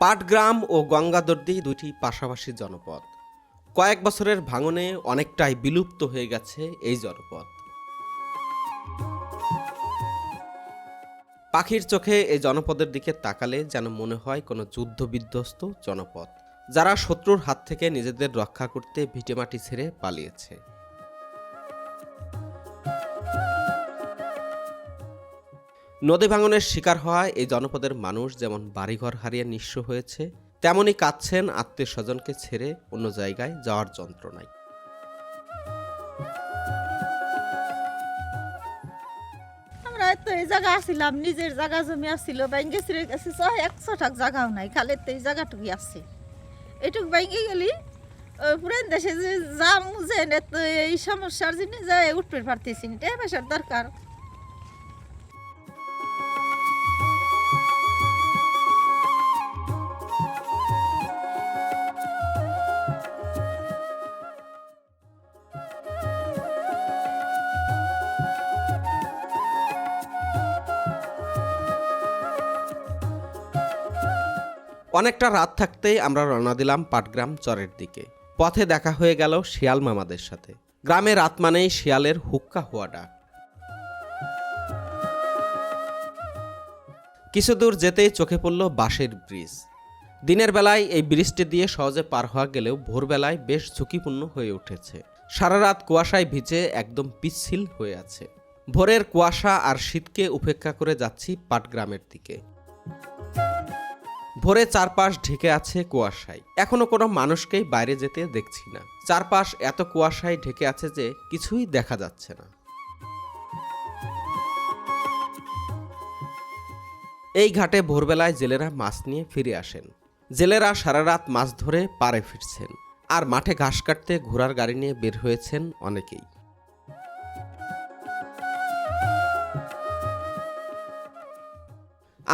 পাটগ্রাম ও গঙ্গাদর্দি দুটি পাশাপাশি জনপদ। কয়েক বছরের ভাঙনে অনেকটাই বিলুপ্ত হয়ে গেছে এই জনপদ। পাখির চোখে এই জনপদের দিকে তাকালে যেন মনে হয় কোনো যুদ্ধ বিধ্বস্ত জনপদ, যারা শত্রুর হাত থেকে নিজেদের রক্ষা করতে ভিটেমাটি ছেড়ে পালিয়েছে। নদী ভাঙনের শিকার হওয়ায় এই জনপদের মানুষ যেমন বাড়িঘর হারিয়ে নিঃস্ব হয়েছে, তেমনই কাঁদছেন আত্মীয় স্বজনকে ছেড়ে অন্য জায়গায় যাওয়ার যন্ত্রণায়। আমরা তো এই জায়গা আসছিলাম নিজের জায়গা জমি আসছিল ব্যাঙ্গে ছিঁড়ে গেছে একশো টাক জায়গাও নাই, খালি তো এই জায়গাটুকু আছে। এটুক ব্যাঙ্গে গেলি পুরান দেশে যে যাম, যে নে এই সমস্যার জন্য যায় উঠতে পারতেছি না পয়সার দরকার। অনেকটা রাত থাকতেই আমরা রওনা দিলাম পাটগ্রাম চরের দিকে। পথে দেখা হয়ে গেল শিয়াল মামাদের সাথে। গ্রামে রাত মানেই শিয়ালের হুক্কা হওয়া ডাক কিছু দূর যেতেই চোখে পড়ল বাঁশের ব্রিজ। দিনের বেলায় এই ব্রিজটি দিয়ে সহজে পার হওয়া গেলেও ভোরবেলায় বেশ ঝুঁকিপূর্ণ হয়ে উঠেছে। সারা রাত কুয়াশায় ভিজে একদম পিচ্ছিল হয়ে আছে। ভোরের কুয়াশা আর শীতকে উপেক্ষা করে যাচ্ছি পাটগ্রামের দিকে। ভোরে চারপাশ ঢেকে আছে কুয়াশায়। এখনও কোনো মানুষকেই বাইরে যেতে দেখছি না। চারপাশ এত কুয়াশায় ঢেকে আছে যে কিছুই দেখা যাচ্ছে না। এই ঘাটে ভোরবেলায় জেলেরা মাছ নিয়ে ফিরে আসেন। জেলেরা সারা রাত মাছ ধরে পারে ফিরছেন। আর মাঠে ঘাস কাটতে ঘোড়ার গাড়ি নিয়ে বের হয়েছেন অনেকেই।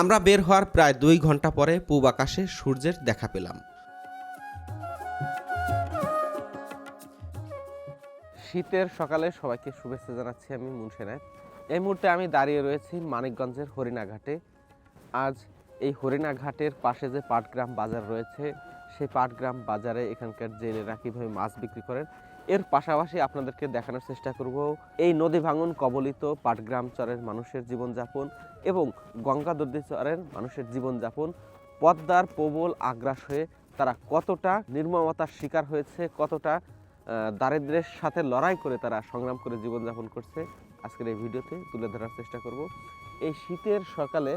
আমরা বের হওয়ার প্রায় দুই ঘণ্টা পরে পূব আকাশে সূর্যের দেখা পেলাম। শীতের সকালে সবাইকে শুভেচ্ছা জানাচ্ছি আমি মুন্সেনাথ এই মুহূর্তে আমি দাঁড়িয়ে রয়েছি মানিকগঞ্জের হরিণাঘাটে। আজ এই হরিণাঘাটের পাশে যে পাটগ্রাম বাজার রয়েছে, সেই পাটগ্রাম বাজারে এখানকার জেলেরা কীভাবে মাছ বিক্রি করেন এর পাশাপাশি আপনাদেরকে দেখানোর চেষ্টা করব এই নদী ভাঙন কবলিত পাটগ্রাম চরের মানুষের জীবনযাপন এবং গঙ্গা গঙ্গাদর্দি চরের মানুষের জীবনযাপন। পদ্মার প্রবল আগ্রাস হয়ে তারা কতটা নির্মমতার শিকার হয়েছে কতটা আহ, দারিদ্র্যের সাথে লড়াই করে তারা সংগ্রাম করে জীবনযাপন করছে আজকের এই ভিডিওতে তুলে ধরার চেষ্টা করব। এই শীতের সকালে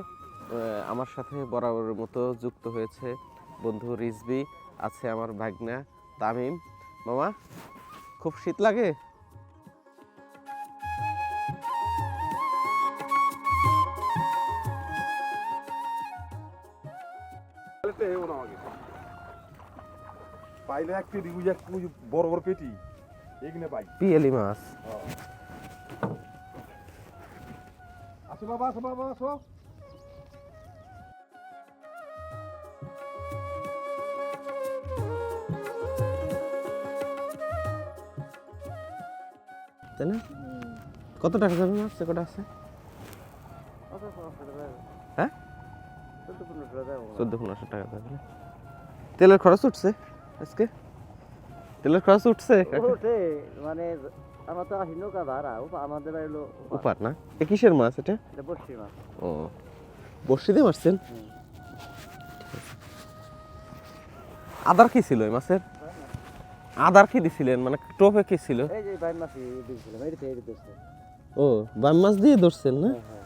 আমার সাথে বরাবরের মতো যুক্ত হয়েছে বন্ধু রিজবি আছে আমার ভাগনা তামিম। মামা খুব শীত লাগে? পাইলে এক পেটি বুঝে বড় বড় পেটি এখানে পাই। পিয়েলি মাছ। আসো বাবা আসো বাবা আসো। তাই না? কত টাকা যাবে মাছ সে কটা আছে? হ্যাঁ? চোদ্দ পনেরোশো টাকা যাবে। না? তেলের খরচ উঠছে আজকে? তেলের খরচ উঠছে? ওঠে মানে আমার তো আসি নৌকা ভাড়া উপ- আমাদের বাড়ি হলো উপার না? এ কিসের মাছ এটা? এটা বড়শি মাছ। ও। বর্ষি দিয়ে মারছেন আদার কি ছিল এই মাছের? আদার কি দিছিলেন? মানে টোপে কি ছিল? এই যে দিয়েছে ও বাম মাছ দিয়ে ধরছেন না? হ্যাঁ হ্যাঁ।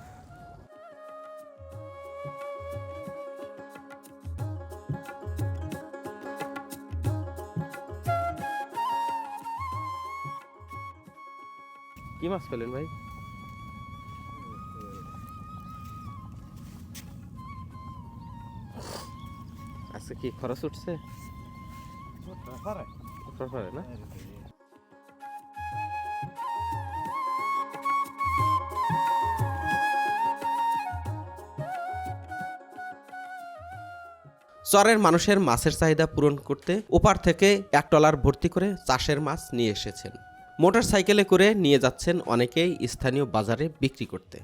কি মাছ পেলেন ভাই? আজকে কি খরচ উঠছে? হয়, না? চরের মানুষের মাছের চাহিদা পূরণ করতে ওপার থেকে এক টলার ভর্তি করে চাষের মাছ নিয়ে এসেছেন। মোটর সাইকেলে করে নিয়ে যাচ্ছেন অনেকেই স্থানীয় বাজারে বিক্রি করতে।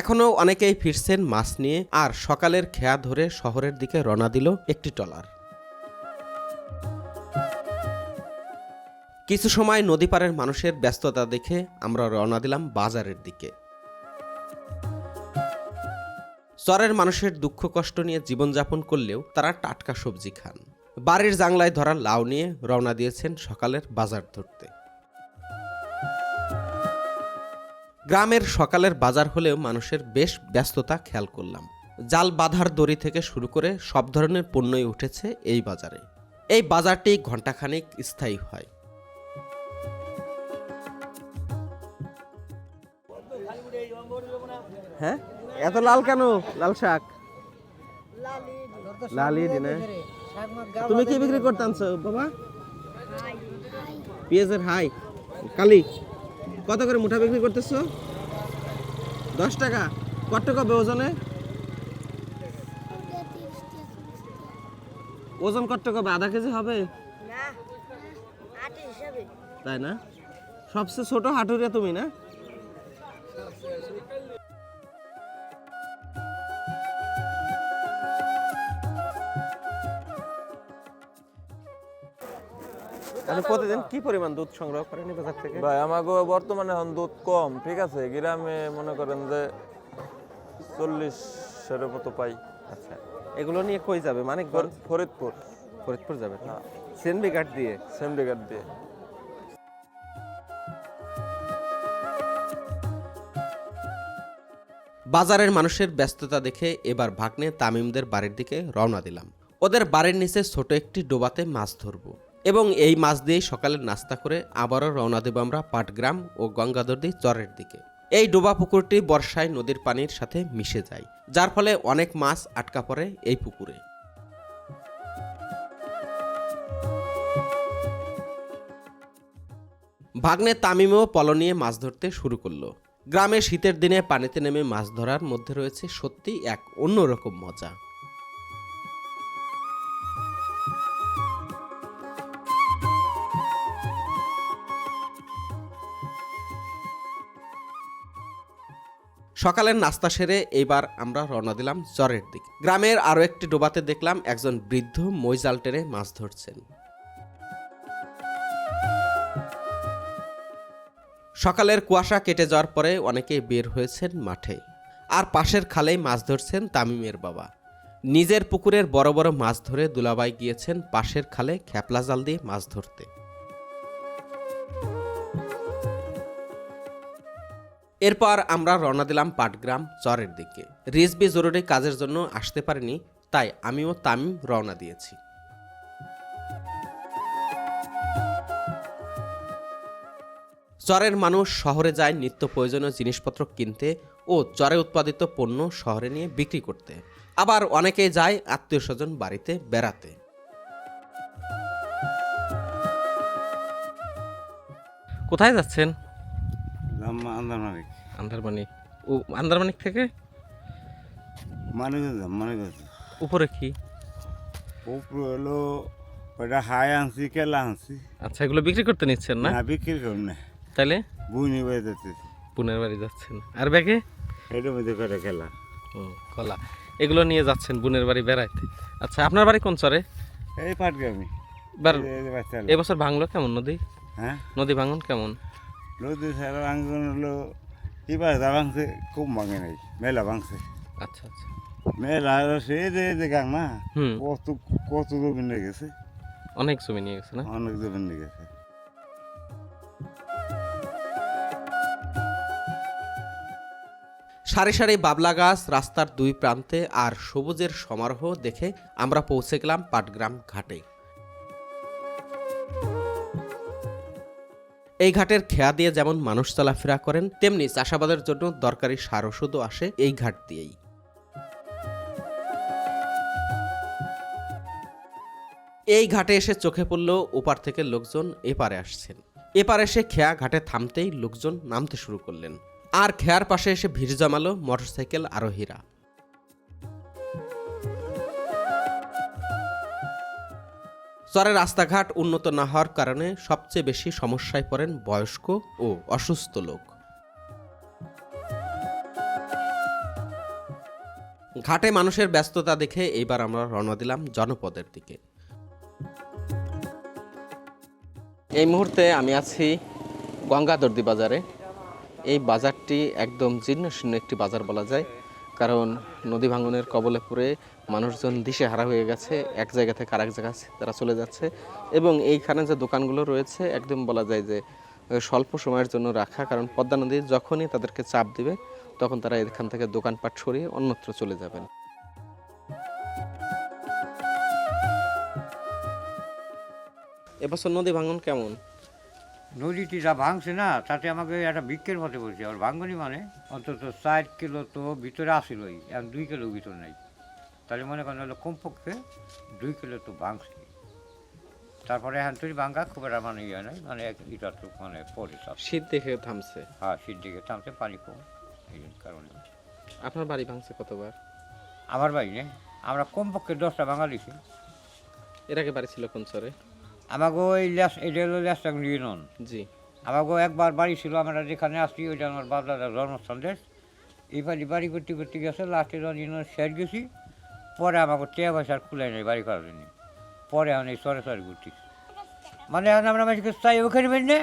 এখনও অনেকেই ফিরছেন মাছ নিয়ে, আর সকালের খেয়া ধরে শহরের দিকে রওনা দিল একটি ট্রলার। কিছু সময় নদী পাড়ের মানুষের ব্যস্ততা দেখে আমরা রওনা দিলাম বাজারের দিকে। চরের মানুষের দুঃখ কষ্ট নিয়ে জীবনযাপন করলেও তারা টাটকা সবজি খান। বাড়ির জাংলায় ধরা লাউ নিয়ে রওনা দিয়েছেন সকালের বাজার ধরতে। গ্রামের সকালের বাজার হলেও মানুষের বেশ ব্যস্ততা খেয়াল করলাম। জাল বাঁধার দড়ি থেকে শুরু করে সব ধরনের পণ্যই উঠেছে এই বাজারে। এই বাজারটি ঘণ্টাখানিক স্থায়ী হয়। হ্যাঁ? এত লাল কেন? লাল শাক? লালি দিনে তুমি কি বিক্রি করতে আনছো বাবা পেঁয়াজের হাই। কালি? কত করে মুঠা বিক্রি করতেছো? দশ টাকা। কত টাকা ওজনে ওজন কত টাকা হবে? আধা কেজি হবে তাই না? সবচেয়ে ছোট হাঁটুরিয়া তুমি না? আপনি প্রতিদিন কি পরিমাণ দুধ সংগ্রহ করেন বাজার থেকে? ভাই আমাকে বর্তমানে এখন দুধ কম ঠিক আছে? গ্রামে মনে করেন যে চল্লিশের মতো পাই। আচ্ছা এগুলো নিয়ে কই যাবে? মানে ফরিদপুর। ফরিদপুর যাবে? না সেনবি ঘাট দিয়ে? সেমডিঘাট দিয়ে। বাজারের মানুষের ব্যস্ততা দেখে এবার ভাগ্নে তামিমদের বাড়ির দিকে রওনা দিলাম। ওদের বাড়ির নিচে ছোট একটি ডোবাতে মাছ ধরবো। এবং এই মাছ দিয়েই সকালে নাস্তা করে আবারও রওনা দেব আমরা পাটগ্রাম ও গঙ্গাদর্দি চরের দিকে। এই ডোবা পুকুরটি বর্ষায় নদীর পানির সাথে মিশে যায়, যার ফলে অনেক মাছ আটকা পড়ে এই পুকুরে। ভাগ্নে তামিমেও পল নিয়ে মাছ ধরতে শুরু করল। গ্রামে শীতের দিনে পানিতে নেমে মাছ ধরার মধ্যে রয়েছে সত্যি এক অন্যরকম মজা। সকালের নাস্তা সেরে এইবার আমরা রওনা দিলাম চরের দিকে। গ্রামের আরও একটি ডোবাতে দেখলাম একজন বৃদ্ধ মইজাল টেনে মাছ ধরছেন। সকালের কুয়াশা কেটে যাওয়ার পরে অনেকে বের হয়েছেন মাঠে। আর পাশের খালেই মাছ ধরছেন তামিমের বাবা। নিজের পুকুরের বড় বড় মাছ ধরে দুলাবাই গিয়েছেন পাশের খালে খ্যাপলা জাল দিয়ে মাছ ধরতে। এরপর আমরা রওনা দিলাম পাটগ্রাম চরের দিকে। রিজবি জরুরি কাজের জন্য আসতে পারেনি, তাই আমিও তামিম রওনা দিয়েছি। চরের মানুষ শহরে যায় নিত্য প্রয়োজনীয় জিনিসপত্র কিনতে ও চরে উৎপাদিত পণ্য শহরে নিয়ে বিক্রি করতে। আবার অনেকেই যায় আত্মীয় স্বজন বাড়িতে বেড়াতে। কোথায় যাচ্ছেন? আন্দারমানিক। আন্দারমানিক। ও আন্দারমানিক থেকে? মানিগঞ্জ উপরে কি? উপরে হলো ওটা হাই আনছি কেলা আনছি। আচ্ছা এগুলো বিক্রি করতে নিচ্ছেন না? না বিক্রি করুন না। তাইলে? বুনি বেয়ে যাচ্ছে। পুনের বাড়ি যাচ্ছেন। আর ব্যাগে? এটার মধ্যে করে খেলা ও কলা। এগুলো নিয়ে যাচ্ছেন বোনের বাড়ি বেড়াইতে। আচ্ছা আপনার বাড়ি কোন চরে? এই পাটগ্রামি। এবার। এবছর ভাঙলো কেমন নদী? হ্যাঁ? নদী ভাঙন কেমন? নদী সারা আঙ্গন হলো এবার যা ভাঙছে খুব ভাঙে নাই মেলা ভাঙছে। আচ্ছা আচ্ছা। মেলা হলো সে যে যে গাং না কত কত জমিন নিয়ে গেছে। অনেক জমি নিয়ে গেছে না? অনেক জমিন নিয়ে গেছে। সারি সারি বাবলা গাছ রাস্তার দুই প্রান্তে আর সবুজের সমারোহ দেখে আমরা পৌঁছে গেলাম পাটগ্রাম ঘাটে। এই ঘাটের খেয়া দিয়ে যেমন মানুষ চলাফেরা করেন, তেমনি চাষাবাদের জন্য দরকারি সার ওষুধও আসে এই ঘাট দিয়েই। এই ঘাটে এসে চোখে পড়ল ওপার থেকে লোকজন এপারে আসছেন। এপারে এসে খেয়া ঘাটে থামতেই লোকজন নামতে শুরু করলেন। আর খেয়ার পাশে এসে ভিড় জমালো মোটরসাইকেল আরোহীরা। চরে রাস্তাঘাট উন্নত না হওয়ার কারণে সবচেয়ে বেশি সমস্যায় পড়েন বয়স্ক ও অসুস্থ লোক। ঘাটে মানুষের ব্যস্ততা দেখে এইবার আমরা রওনা দিলাম জনপদের দিকে। এই মুহূর্তে আমি আছি গঙ্গাদর্দি বাজারে এই বাজারটি একদম জীর্ণ শীর্ণ একটি বাজার বলা যায়। কারণ নদী ভাঙনের কবলে পড়ে মানুষজন দিশে হারা হয়ে গেছে, এক জায়গা থেকে আরেক জায়গা তারা চলে যাচ্ছে। এবং এইখানে যে দোকানগুলো রয়েছে, একদম বলা যায় যে স্বল্প সময়ের জন্য রাখা। কারণ পদ্মা নদী যখনই তাদেরকে চাপ দিবে, তখন তারা এখান থেকে দোকানপাট সরিয়ে অন্যত্র চলে যাবেন। এবছর নদী ভাঙন কেমন? নদীটি যা ভাঙছে না তাতে আমাকে একটা বৃক্ষের মতো বলছে আর ভাঙ্গনি মানে অন্তত চার কিলো তো ভিতরে আসিলই এখন দুই কিলো ভিতর নেই। তাহলে মনে করেন হলো কমপক্ষে দুই কিলো তো ভাঙছে। তারপরে এখন তুই ভাঙ্গা খুব একটা মানে ইয়ে নাই মানে এক লিটার তো মানে পরে সব। শীত দেখে থামছে? হ্যাঁ শীত দেখে থামছে পানি কম এই কারণে। আপনার বাড়ি ভাঙছে কতবার? আমার বাড়ি নেই আমরা কমপক্ষে দশটা ভাঙা দিছি। এর আগে বাড়ি ছিল কোন চরে? আমাকে ওই ল্যাস এটা হলো ল্যাসটাং ইউনিয়ন জি। আমাকে একবার বাড়ি ছিল আমরা যেখানে আসছি ওইটা আমার বাবদাদার জন্মস্থান দেশ। এই বাড়ি বাড়ি করতে করতে গেছে লাস্টে যখন শেষ গেছি পরে আমাকে টেয়া পয়সা খুলে নেই বাড়ি করার জন্য। পরে এখন এই সরে সরে ঘুরছি মানে এখন আমরা মানুষকে চাই ওখানে বের নে।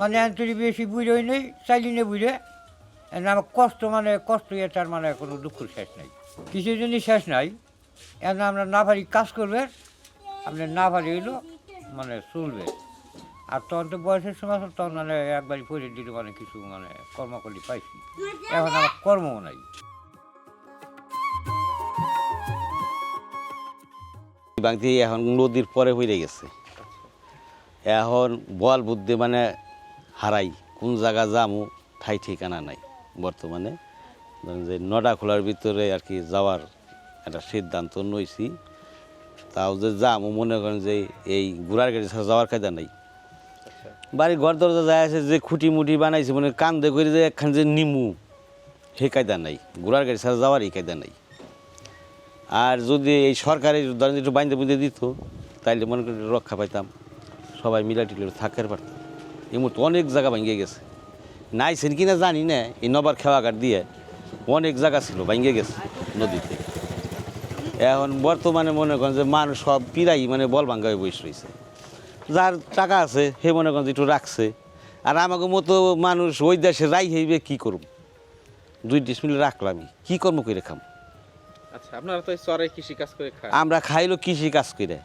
মানে এখন তুই বেশি বুঝে হই নেই চাইলি নে বুঝে। এখন আমার কষ্ট মানে কষ্ট এটার মানে কোনো দুঃখ শেষ নাই। কিছু জনই শেষ নাই। এখন আমরা না পারি কাজ করবে আপনি না পারি হইল মানে চলবে। আর তখন তো বয়সের সময় তখন মানে একবারই পরে দিলে মানে কিছু মানে কর্মকলি পাইছি। এখন আমার কর্মও নাই। বাংতি এখন নদীর পরে হয়ে গেছে। এখন বল বুদ্ধি মানে হারাই। কোন জায়গা যামু, ঠাই ঠিকানা নাই বর্তমানে। যে নডা খোলার ভিতরে আর কি যাওয়ার একটা সিদ্ধান্ত নইছি। তাও যে যামু মনে করেন যে এই ঘোড়ার গাড়ি ছাড়া যাওয়ার কায়দা নাই। বাড়ির ঘর দরজা যায় আছে, যে খুঁটি মুটি বানাইছে মানে কান্দে করে যে একখান যে নিমু, সে কায়দা নাই। ঘোড়ার গাড়ি ছাড়া যাওয়ার এই কায়দা নাই। আর যদি এই সরকারের ধরেন একটু বাইন্দে বুঝে দিত, তাইলে মনে করি রক্ষা পাইতাম। সবাই মিলা টিলে থাকার পারতাম। এই মুহূর্তে অনেক জায়গা ভেঙে গেছে। নাইছেন কিনা জানি না, এই নবার খেওয়াঘাট দিয়ে অনেক জায়গা ছিল ভেঙে গেছে নদীতে। এখন বর্তমানে মনে করেন যে মানুষ সব পিরাই মানে বল ভাঙ্গা হয়ে বসে রয়েছে। যার টাকা আছে সে মনে করেন যে একটু রাখছে। আর আমাকে মতো মানুষ ওই দেশে রাই হইবে কী করব দুই ডিসমিল রাখলামই কী কর্ম করে খাম? আচ্ছা আপনারা তো এই চরে কৃষি কাজ করে খান। আমরা খাইলো কৃষি কাজ করে।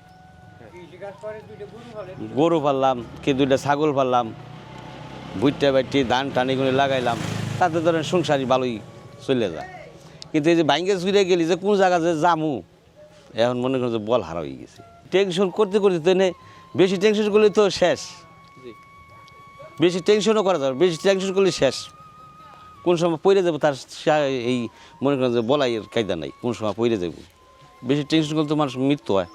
গরু পাললাম কে দুইটা ছাগল পাললাম বুইটা বাইটি ধান টান এগুলো লাগাইলাম। তাতে ধরেন সংসারই ভালোই চলে যায়। কিন্তু এই যে বাইঙ্গে চুরে গেলি যে কোন জায়গা যে জামু এখন মনে করেন যে বল হারা হয়ে গেছে। টেনশন করতে করতে তো এনে বেশি টেনশন করলে তো শেষ। বেশি টেনশনও করা যাবে বেশি টেনশন করলে শেষ। কোন সময় পড়ে যাব তার এই মনে করেন যে বলাই এর কায়দা নাই কোন সময় পড়ে যাব। বেশি টেনশন করলে তো মানুষ মৃত্যু হয়।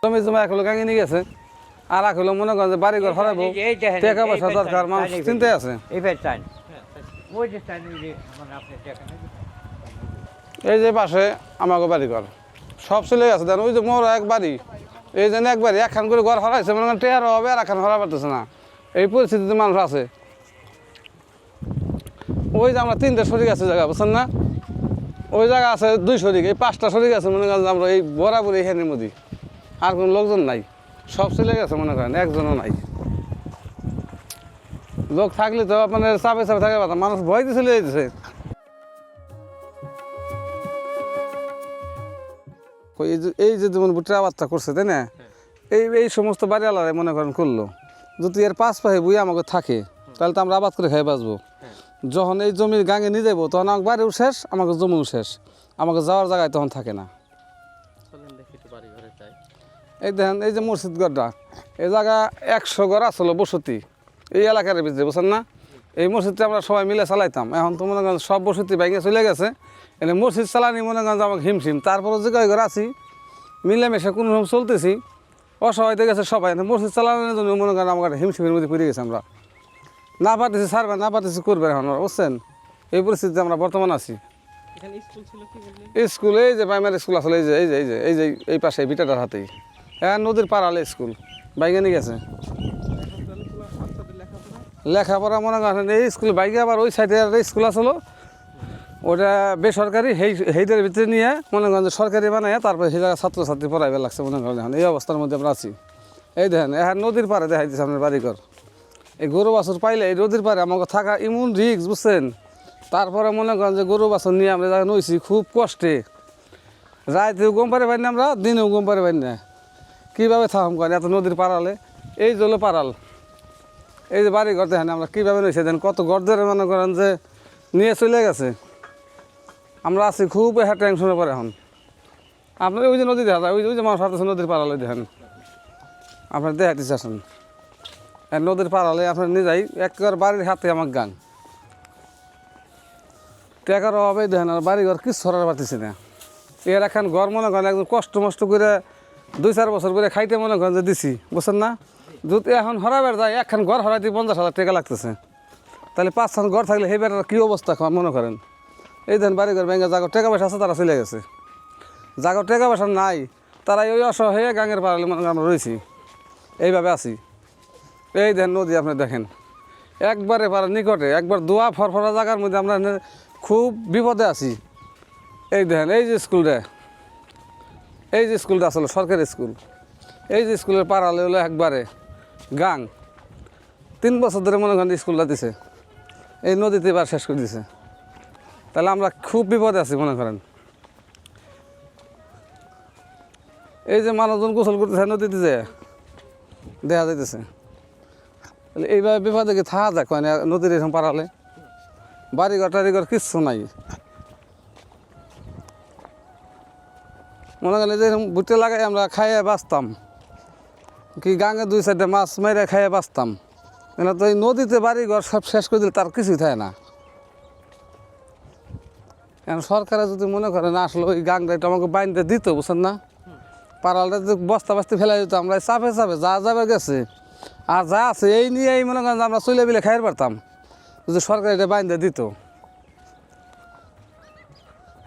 জমি জমা এক হলো গাঙে নিয়ে গেছে। আর এক হলো মনে করেন যে বাড়ি ঘর হারাবো টাকা পয়সা দরকার মানুষ চিন্তায় আছে। এই যে পাশে আমাকে বাড়ি ঘর সব চলে গেছে দেন ওই যে মোর এক বাড়ি। এই জন্য এক বাড়ি একখান করে ঘর হারাইছে মনে করেন টেয়ারও হবে আর একখান হারা পারতেছে না। এই পরিস্থিতিতে মানুষ আছে। ওই যে আমরা তিনটে শরিক আছে জায়গা বুঝছেন না? ওই জায়গা আছে দুই শরিক এই পাঁচটা শরিক আছে মনে করেন আমরা এই বরাবর এইখানের মধ্যে। আর কোনো লোকজন নাই। সব চলে গেছে মনে করেন একজনও নাই। লোক থাকলে তো আপনার চাপে চাপে থাকার কথা মানুষ ভয় দিয়ে চলে যেতেছে এই যে যেমন বুটের আবাদটা করছে তাই না? এই এই সমস্ত বাড়িওয়ালারাই মনে করেন করল যদি এর পাঁচ পাহে বই আমাকে থাকে তাহলে তো আমরা আবাদ করে খাই বাঁচবো। যখন এই জমির গাঙে নিয়ে যাব তখন আমাকে বাড়িও শেষ আমাকে জমিও শেষ। আমাকে যাওয়ার জায়গায় তখন থাকে না চলেন দেখি একটু বাড়ি ঘরে যাই এই দেখেন এই যে মসজিদগড়টা এই জায়গা একশো ঘর আসলো বসতি। এই এলাকার ভিতরে বুঝছেন না? এই মসজিদটা আমরা সবাই মিলে চালাইতাম। এখন তো মনে করেন সব বসতি ভেঙে চলে গেছে। এনে মসজিদ চালানি মনে করেন আমাকে হিমশিম। তারপরে যে কয় ঘর আছি মিলেমিশে কোনো রকম চলতেছি। অসহায় গেছে সবাই। মসজিদ চালানোর জন্য মনে করেন আমার হিমশিমের মধ্যে পড়ে গেছে আমরা। না পারতেছি ছাড়বে না পারতেছি করবে এখন বুঝছেন? এই পরিস্থিতিতে আমরা বর্তমান আছি। স্কুল এই যে প্রাইমারি স্কুল আসলে এই যে এই যে এই যে এই যে এই পাশে বিটাটার হাতেই। হ্যাঁ নদীর পার আলে স্কুল। বাইকে গেছে। লেখাপড়া মনে করেন, এই স্কুল বাইকে আবার ওই সাইডে একটা স্কুল আসলো ওটা বেসরকারি, সেই, সেইটার ভিতরে নিয়ে মনে করেন সরকারি বানায় তারপরে সেই জায়গায় ছাত্রছাত্রী পড়াইবে লাগছে মনে করেন এখন। এই অবস্থার মধ্যে আমরা আছি। এই দেখেন, এখন নদীর পাড়ে দেখাই দিচ্ছে আপনার বাড়িঘর। এই গরু বাছুর পাইলে এই নদীর পাড়ে আমাকে থাকা ইমন রিক্স বুঝছেন? তারপরে মনে করেন যে গরু বাছুর নিয়ে আমরা নইছি, খুব কষ্টে। রাইতেও গম পারে পারি না আমরা, দিনেও গম পারে পারি না। কীভাবে থাকাম করেন? এত নদীর পাড়ালে? এই জলে পাড়াল। এই যে বাড়ি ঘর দেখেন আমরা কীভাবে নইছে দেন কত ঘর ধরে মনে করেন যে নিয়ে চলে গেছে। আমরা আছি খুব হ্যাঁ টেনশনে পরে এখন। আপনার ওই যে নদী দেখা যায়, ওই যে ওই যে মানুষ হাঁটতেছে নদীর পাড়ালে, দেখেন। আপনার দেখাইতে চাচ্ছেন আর নদীর পাড়ালে আপনার নিয়ে যাই, একবার বাড়ির হাতে আমার গান। টাকার অভাবে, দেখেন আর বাড়ি ঘর কিছু সরার পারতেছি না। এর এখন ঘর মনে করেন একদম কষ্ট মষ্ট করে দুই চার বছর করে খাইতে মনে করেন যে দিছি, বুঝছেন না? যদি এখন হরাবার যায়, একখান ঘর হরাইতে পঞ্চাশ হাজার টাকা লাগতেছে। তাহলে পাঁচখান ঘর থাকলে সেই বেটার কী অবস্থা এখন মনে করেন? এই দেন বাড়ি ঘর ব্যাংকে জাগর টাকা পয়সা আছে, তারা চলে গেছে। জাগর টাকা পয়সা নাই তারা ওই অসহায় গাঙের পাড়ালে মনে আমরা রয়েছি এইভাবে আছি। এই দেন নদী আপনি দেখেন। একবারে পাড়ার নিকটে, একবার দোয়া ফরফরা জায়গার মধ্যে আমরা খুব বিপদে আছি। এই দেখেন, এই যে স্কুলটা এই যে স্কুলটা আসলে সরকারি স্কুল। এই যে স্কুলের পাড়ালে হলো একবারে গাং। তিন বছর ধরে মনে করেন স্কুলটা দিছে। এই নদীতে এবার শেষ করে দিছে। তাহলে আমরা খুব বিপদে আছি মনে করেন। এই যে মানুষজন গোসল করতেছে নদীতে যে, দেখা যাইতেছে। তাহলে এইভাবে বিপদে কি থাকা যায়? নদীর এরকম পাড়ালে। বাড়িঘর টাড়িঘর কিচ্ছু নাই। মনে করেন যে বুটে লাগাই আমরা খাইয়ে বাঁচতাম। কি গাঙে দুই সাইডে মাছ মেরে খাইয়ে বাঁচতাম। কেন তো এই নদীতে বাড়িঘর সব শেষ করে দিলে তার কিছুই থাকে না। এখন সরকারে যদি মনে করে না আসলে ওই গাংটা একটু আমাকে বাইনতে দিত, বুঝছেন না? পাড়ালটা যদি বস্তা বাস্তি ফেলাই দিত, আমরা চাপে চাপে যা যাবে গেছে। আর যা আছে এই নিয়ে এই মনে করেন আমরা চলে বিলে খাইতে পারতাম। যদি সরকার এটা বাইন্দে দিত।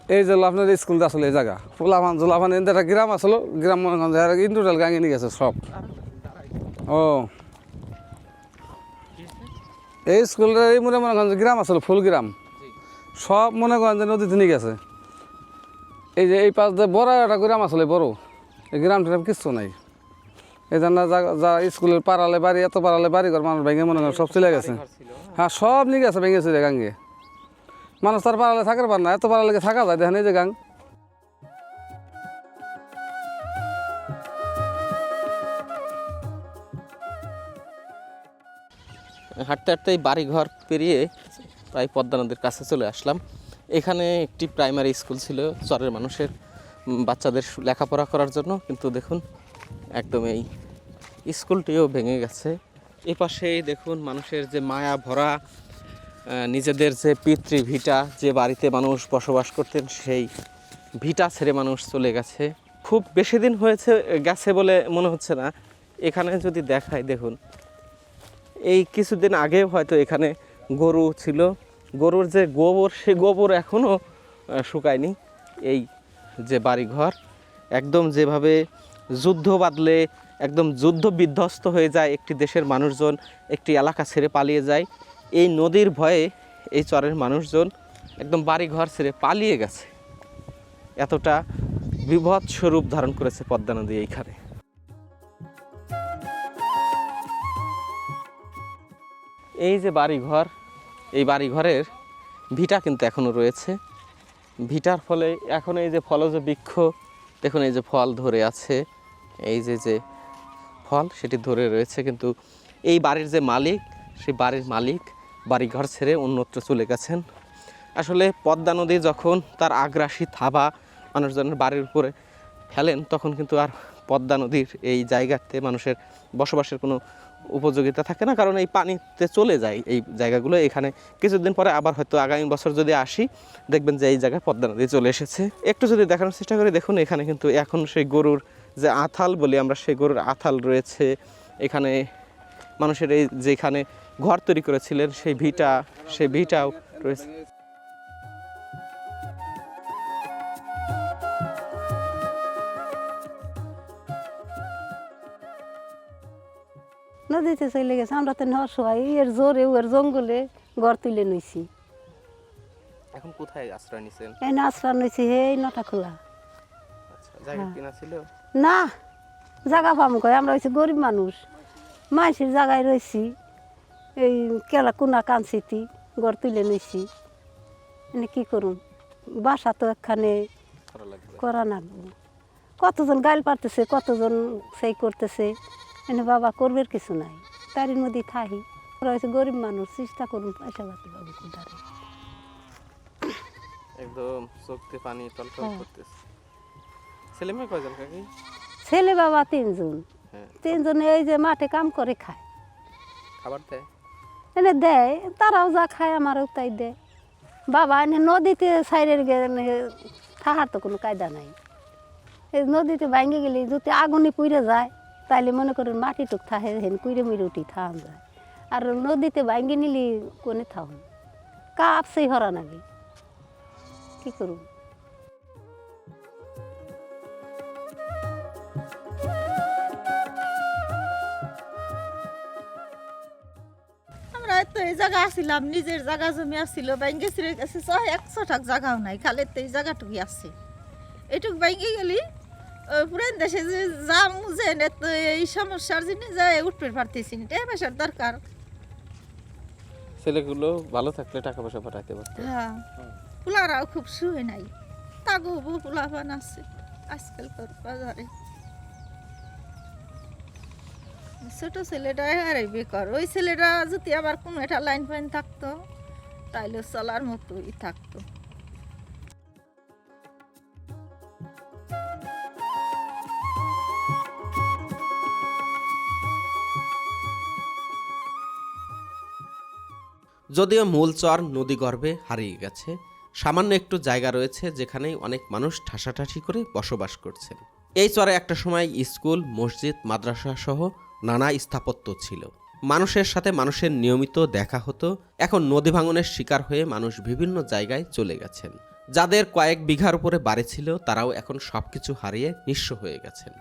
এই যে আপনার স্কুলটা আসলে এই জায়গা। পোলাফান জোলাফান এদের একটা গ্রাম আসলো গ্রাম মনে ইন্টুটাল গাঙে নিয়ে গেছে সব। ও। এই স্কুলটা এই মনে মনে করেন গ্রাম আসলো ফুল গ্রাম। সব মনে করেন যে নদীতে নিয়ে গেছে। এই যে এই পাশ দিয়ে বড় একটা গ্রাম আসলে বড়। এই গ্রাম ট্রাম কিচ্ছু নাই। এই জন্য যা- যা স্কুলের পাড়ালে বাড়ি এত পাড়ালে বাড়ি ঘর মানুষ ভেঙে মনে করেন সব চলে গেছে। হ্যাঁ সব নিয়ে গেছে ভেঙে চলে গাঙ্গে মানুষ তার পাড়ালে থাকার পার না, এত পাড়ালে কি থাকা যায়, দেখেন এই যে গাং। হাঁটতে হাঁটতে এই বাড়িঘর পেরিয়ে প্রায় পদ্মা নদীর কাছে চলে আসলাম। এখানে একটি প্রাইমারি স্কুল ছিল চরের মানুষের বাচ্চাদের লেখাপড়া করার জন্য। কিন্তু দেখুন, একদম এই স্কুলটিও ভেঙে গেছে। এ পাশেই দেখুন মানুষের যে মায়া ভরা নিজেদের যে পিতৃ ভিটা যে বাড়িতে মানুষ বসবাস করতেন, সেই ভিটা ছেড়ে মানুষ চলে গেছে। খুব বেশি দিন হয়েছে, গেছে বলে মনে হচ্ছে না। এখানে যদি দেখায় দেখুন, এই কিছুদিন আগে হয়তো এখানে গরু ছিল। গরুর যে গোবর, সে গোবর এখনও শুকায়নি। এই যে বাড়িঘর, একদম যেভাবে যুদ্ধ বাদলে একদম যুদ্ধ বিধ্বস্ত হয়ে যায় একটি দেশের মানুষজন, একটি এলাকা ছেড়ে পালিয়ে যায়। এই নদীর ভয়ে এই চরের মানুষজন একদম বাড়িঘর ছেড়ে পালিয়ে গেছে। এতটা বিভৎ স্বরূপ ধারণ করেছে পদ্মা নদী এইখানে। এই যে বাড়িঘর, এই বাড়িঘরের ভিটা কিন্তু এখনও রয়েছে। ভিটার ফলে এখন এই যে ফলজ বৃক্ষ, দেখুন এই যে ফল ধরে আছে। এই যে যে ফল, সেটি ধরে রয়েছে। কিন্তু এই বাড়ির যে মালিক, সেই বাড়ির মালিক বাড়িঘর ছেড়ে অন্যত্র চলে গেছেন। আসলে পদ্মা নদী যখন তার আগ্রাসী থাবা মানুষজনের বাড়ির উপরে ফেলেন, তখন কিন্তু আর পদ্মা নদীর এই জায়গাতে মানুষের বসবাসের কোনো উপযোগিতা থাকে না। কারণ এই পানিতে চলে যায় এই জায়গাগুলো। এখানে কিছুদিন পরে আবার হয়তো আগামী বছর যদি আসি, দেখবেন যে এই জায়গায় পদ্মা নদী চলে এসেছে। একটু যদি দেখানোর চেষ্টা করি, দেখুন এখানে কিন্তু এখন সেই গরুর যে আথাল বলি আমরা, সেই গরুর আথাল রয়েছে। এখানে মানুষের এই যেখানে ঘর তৈরি করেছিলেন সেই ভিটা সেই ভিটাও রয়েছে। নদীতে চলে গেছে আমরা তো অসহায় এর জোরে এর জঙ্গলে ঘর তুলে নিছি এখন কোথায় আশ্রয় নিছেন? এই না আশ্রয় নিছি হে নটা খোলা। আচ্ছা জায়গা কিনা ছিল? না জায়গা পাম কয় আমরা হচ্ছে গরিব মানুষ। মাইসির জায়গায় রয়েছি এই কেলা কোনা কানছিতি ঘর তুলে নিছি। এনে কি করুম? বাসা তো একখানে করা লাগবে। লাগবো কতজন গাইল পারতেছে কতজন সেই করতেছে এনে বাবা করবের কিছু নাই। তারই মধ্যে থাহি। হচ্ছে গরিব মানুষ চেষ্টা করুন পয়সা পাতি বাবু কোথায় একদম চোখতে পানি টলটল হ্যাঁ। করতেছে। ছেলে মেয়ে কয়জন কাকি? ছেলে বাবা তিনজন। হ্যাঁ। তিনজন এই যে মাঠে কাম করে খায়। খাবার দেয়? এনে দেয়, তারাও যা খায় আমারও তাই দেয়। বাবা, এনে নদীতে সাইডের থাকার তো কোনো কায়দা নাই। এই নদীতে ভাঙে গেলে যদি আগুনে পুড়ে যায়, তাইলে মনে করেন মাটি টুক থাকে হেন কুইরে মুড়ে উঠি থাম যায়। আর নদীতে ভাঙে নিলি কোনে থাম কাপ সেই হরা নাকি কি করুন এই জায়গা আসছিলাম নিজের জায়গা জমি আসছিল ব্যাঙ্গে ছিঁড়ে গেছে সহ একশো টাক জায়গাও নাই খালি তো এই জায়গাটুকুই আছে। এটুক ব্যাঙ্গে গেলি পুরান দেশে যে যে নে তো এই সমস্যার জন্য যায় উঠতে পারতেছি না টাকা পয়সার দরকার। ছেলেগুলো ভালো থাকলে টাকা পয়সা পাঠাতে পারতো। হ্যাঁ পোলারাও খুব শুয়ে নাই তাগো পোলাপান আছে আজকালকার বাজারে। ছোট ছেলেটা আরে বেকার ওই ছেলেটা যদি আবার কোনো একটা লাইন ফাইন থাকতো, তাইলে চলার মতোই থাকতো। যদিও মূল চর নদীগর্ভে হারিয়ে গেছে, সামান্য একটু জায়গা রয়েছে যেখানে অনেক মানুষ ঠাসাঠাসি করে বসবাস করছেন। এই চরে একটা সময় স্কুল, মসজিদ মাদ্রাসা সহ নানা স্থাপত্য ছিল। মানুষের সাথে মানুষের নিয়মিত দেখা হতো। এখন নদী ভাঙনের শিকার হয়ে মানুষ বিভিন্ন জায়গায় চলে গেছেন। যাদের কয়েক বিঘার উপরে বাড়ি ছিল, তারাও এখন সবকিছু হারিয়ে নিঃস্ব হয়ে গেছেন।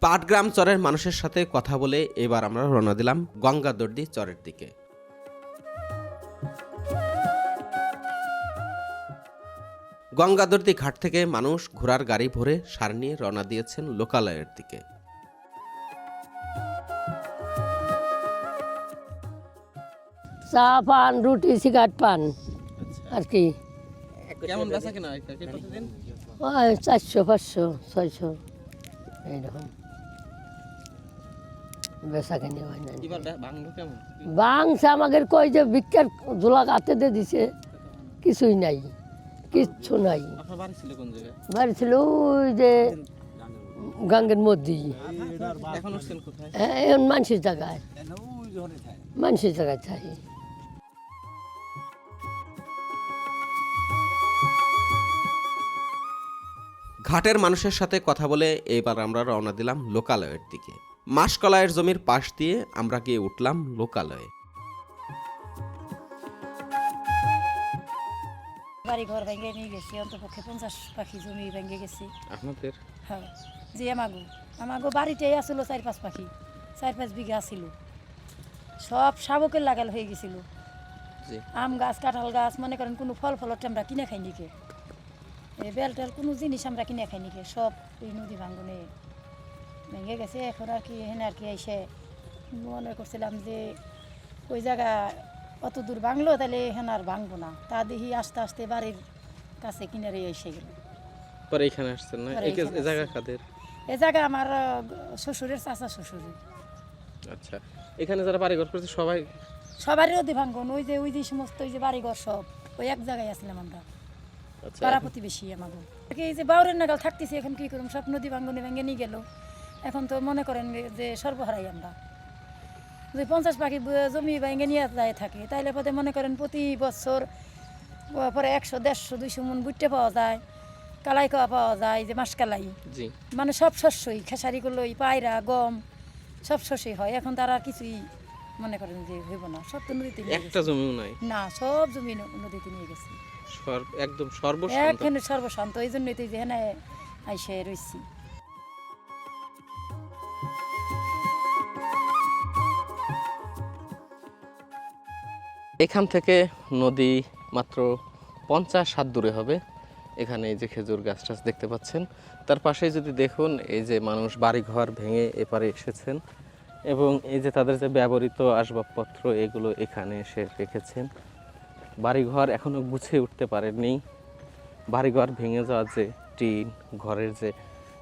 পাটগ্রাম চরের মানুষের সাথে কথা বলে এবার আমরা রওনা দিলাম গঙ্গাদর্দি চরের দিকে। গঙ্গাদর্দি ঘাট থেকে মানুষ ঘোড়ার গাড়ি ভরে সার নিয়ে রওনা দিয়েছেন লোকালয়ের দিকে। চা পান রুটি সিগারেট পান আর কি। কেমন বেচা কেনা প্রতিদিন? ওই চারশো পাঁচশো ছয়শো এইরকম। বেচা কিনে হয় না। বাংছে আমাদের কই যে ভিক্ষার ঝোলা কাতে দিয়ে দিছে কিছুই নাই। কিচ্ছু নাই। বাড়ি ছিল ওই যে গাঙ্গের মধ্যে। এখন উঠছেন এখন মানুষের জায়গায়। মানুষের জায়গায় চাই ঘাটের মানুষের সাথে কথা বলে এবার আমরা রওনা দিলাম লোকালয়ের দিকে। মাসকলায়ের জমির পাশ দিয়ে আমরা গিয়ে উঠলাম লোকালয়ে। বাড়ি ঘর ভেঙে নিয়ে গেছি অন্তপক্ষে পঞ্চাশ পাখি জমি ভেঙে গেছি। আপনাদের? হ্যাঁ জি আমাগো আমাগো বাড়িতেই আসলো চার পাঁচ পাখি চার পাঁচ বিঘা ছিল সব শাবকের লাগাল হয়ে গেছিল। আম গাছ কাঁঠাল গাছ মনে করেন কোনো ফল ফলত আমরা কিনে খাই নিকে এই বেল টেল কোনো জিনিস আমরা কিনে খাই নিকে সব এই নদী ভাঙ্গনে ভেঙে গেছে। এখন আর কি এখানে আর কি এসে মনে করছিলাম যে ওই জায়গা অত দূর ভাঙলো তাহলে এখানে আর ভাঙবো না। তা দেখি আস্তে আস্তে বাড়ির কাছে কিনারে এসে গেল। পরে এখানে আসছেন না? এই জায়গা কাদের? এ জায়গা আমার শ্বশুরের চাচা শ্বশুরের। আচ্ছা এখানে যারা বাড়িঘর করছে সবাই সবারই নদী ভাঙ্গন ওই যে ওই যে সমস্ত ওই যে বাড়িঘর সব ওই এক জায়গায় আসলাম আমরা। আচ্ছা। পাড়া প্রতিবেশী আমাকে এই যে বাউরের নাগাল থাকতেছি এখন কি করুম? সব নদী ভাঙ্গনে ভেঙে নিয়ে গেল। এখন তো মনে করেন যে সর্বহারাই আমরা। যদি পঞ্চাশ পাখি জমি ভেঙে নিয়ে যায় থাকে তাইলে পথে মনে করেন প্রতি বছর পরে একশো দেড়শো দুইশো মন বুট্টে পাওয়া যায় কালাই খাওয়া পাওয়া যায় যে মাসকালাই মানে সব শস্যই খেসারিগুলোই পায়রা গম সব শস্যই হয়। এখন তারা কিছুই মনে করেন যে হইব না সব তো নদীতে একটা। জমিও নাই? না সব জমি নদীতে নিয়ে গেছে। সর্ব একদম সর্বশান্ত এখানে সর্বশান্ত এই জন্যই তো এই যে এখানে আইসে রয়েছি এখান থেকে নদী মাত্র পঞ্চাশ হাত দূরে হবে। এখানে এই যে খেজুর গাছ টাছ দেখতে পাচ্ছেন। তার পাশেই যদি দেখুন, এই যে মানুষ বাড়িঘর ভেঙে এপারে এসেছেন এবং এই যে তাদের যে ব্যবহৃত আসবাবপত্র, এগুলো এখানে এসে রেখেছেন। বাড়িঘর এখনও গুছিয়ে উঠতে পারেননি। বাড়িঘর ভেঙে যাওয়া যে টিন, ঘরের যে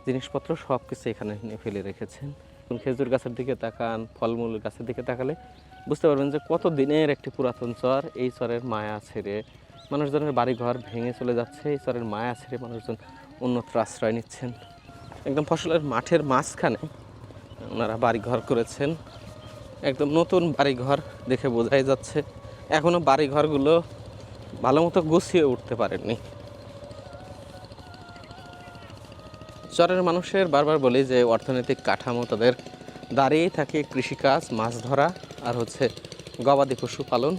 জিনিসপত্র সব কিছু এখানে ফেলে রেখেছেন। এখন খেজুর গাছের দিকে তাকান, ফলমূল গাছের দিকে তাকালে বুঝতে পারবেন যে কত দিনের একটি পুরাতন চর এই চরের মায়া ছেড়ে মানুষজনের বাড়িঘর ভেঙে চলে যাচ্ছে, এই চরের মায়া ছেড়ে মানুষজন অন্যত্র আশ্রয় নিচ্ছেন। একদম ফসলের মাঠের মাঝখানে ওনারা বাড়িঘর করেছেন। একদম নতুন বাড়িঘর দেখে বোঝাই যাচ্ছে। এখনও বাড়িঘরগুলো ভালো মতো গুছিয়ে উঠতে পারেননি। চরের মানুষের বারবার বলি যে অর্থনৈতিক কাঠামো তাদের দাঁড়িয়েই থাকে, কৃষিকাজ, মাছ ধরা আর হচ্ছে গবাদি পশু পালন।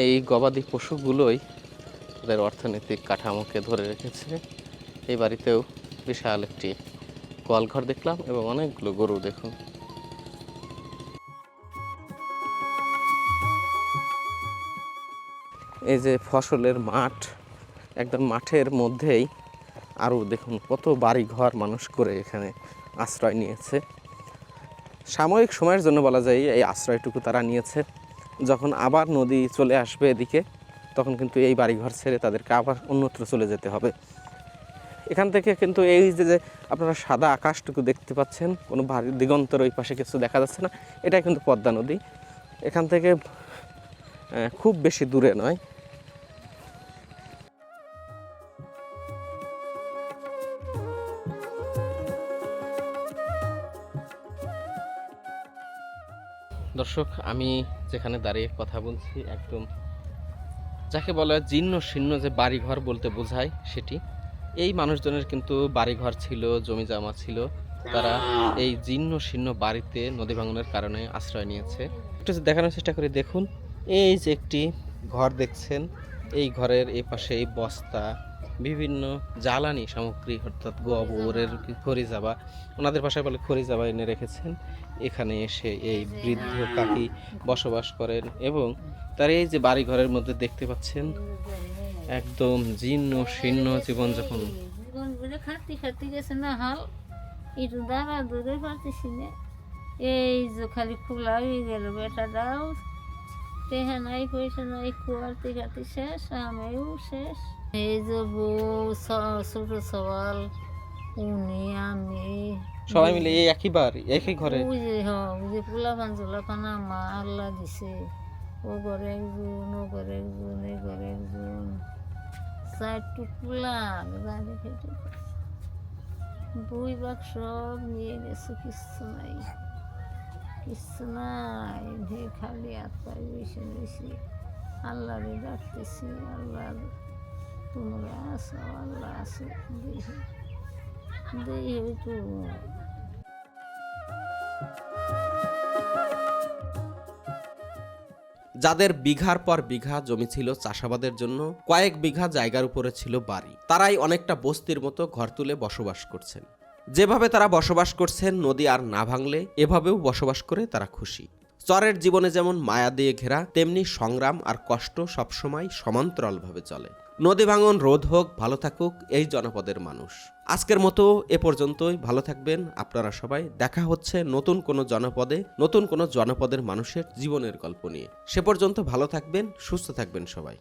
এই গবাদি পশুগুলোই তাদের অর্থনৈতিক কাঠামোকে ধরে রেখেছে। এই বাড়িতেও বিশাল একটি গোয়ালঘর দেখলাম এবং অনেকগুলো গরু দেখুন। এই যে ফসলের মাঠ, একদম মাঠের মধ্যেই আরও দেখুন কত বাড়ি ঘর মানুষ করে এখানে আশ্রয় নিয়েছে। সাময়িক সময়ের জন্য বলা যায় এই আশ্রয়টুকু তারা নিয়েছে। যখন আবার নদী চলে আসবে এদিকে, তখন কিন্তু এই বাড়িঘর ছেড়ে তাদেরকে আবার অন্যত্র চলে যেতে হবে। এখান থেকে কিন্তু এই যে যে আপনারা সাদা আকাশটুকু দেখতে পাচ্ছেন, কোনো বাড়ির দিগন্তর ওই পাশে কিছু দেখা যাচ্ছে না এটা কিন্তু পদ্মা নদী। এখান থেকে খুব বেশি দূরে নয়। দর্শক, আমি যেখানে দাঁড়িয়ে কথা বলছি একদম যাকে বলা হয় জীর্ণ শীর্ণ যে বাড়িঘর বলতে বোঝায় সেটি। এই মানুষজনের কিন্তু বাড়িঘর ছিল, জমি জমা ছিল। তারা এই জীর্ণ শীর্ণ বাড়িতে নদী ভাঙনের কারণে আশ্রয় নিয়েছে। একটু দেখানোর চেষ্টা করি দেখুন, এই যে একটি ঘর দেখছেন, এই ঘরের এই পাশে এই বস্তা বিভিন্ন জ্বালানি সামগ্রী, অর্থাৎ গোবরের খড়ি যাবা ওনাদের ভাষায় বলে খড়ি যাবা এনে রেখেছেন। এখানে এসে এই বৃদ্ধ কাকি বসবাস করেন এবং তার এই যে বাড়ি ঘরের মধ্যে দেখতে পাচ্ছেন, একদম জীর্ণ শীর্ণ জীবনযাপন। না, হাল। এই যে খালি খোলা হয়ে গেল বেটাটাও টেহা নাই পয়সা নাই কুয়ারতে খাতি শেষ আমিও শেষ এই যে বউ ছোট সওয়াল উনি আমি সবাই মিলে এই একই বাড়ি একই ঘরে ওই যে হ্যাঁ ওই যে পোলা পাঞ্জলা পানা মা আল্লাহ দিছে ও ঘরে একজন ও ঘরে একজন এই ঘরে একজন চার টুকলা রানি খেটে বই বাক সব নিয়ে গেছে কিচ্ছু নাই কিচ্ছু নাই খালি আত্মায় বেশি বেশি আল্লাহরে ডাকতেছি আল্লাহ তোমরা আছো, আল্লাহ আছে দেখি দেখি একটু যাদের বিঘার পর বিঘা জমি ছিল চাষাবাদের জন্য, কয়েক বিঘা জায়গার উপরে ছিল বাড়ি। তারাই অনেকটা বস্তির মতো ঘর তুলে বসবাস করছেন। যেভাবে তারা বসবাস করছেন, নদী আর না ভাঙলে এভাবেও বসবাস করে তারা খুশি। চরের জীবনে যেমন মায়া দিয়ে ঘেরা, তেমনি সংগ্রাম আর কষ্ট সবসময় সমান্তরালভাবে চলে। নদী ভাঙন রোধ হোক, ভালো থাকুক, এই জনপদের মানুষ। আজকের মতো এ পর্যন্তই। ভালো থাকবেন আপনারা সবাই। দেখা হচ্ছে নতুন কোনো জনপদে, নতুন কোনো জনপদের মানুষের জীবনের গল্প নিয়ে। সে পর্যন্ত ভালো থাকবেন, সুস্থ থাকবেন সবাই।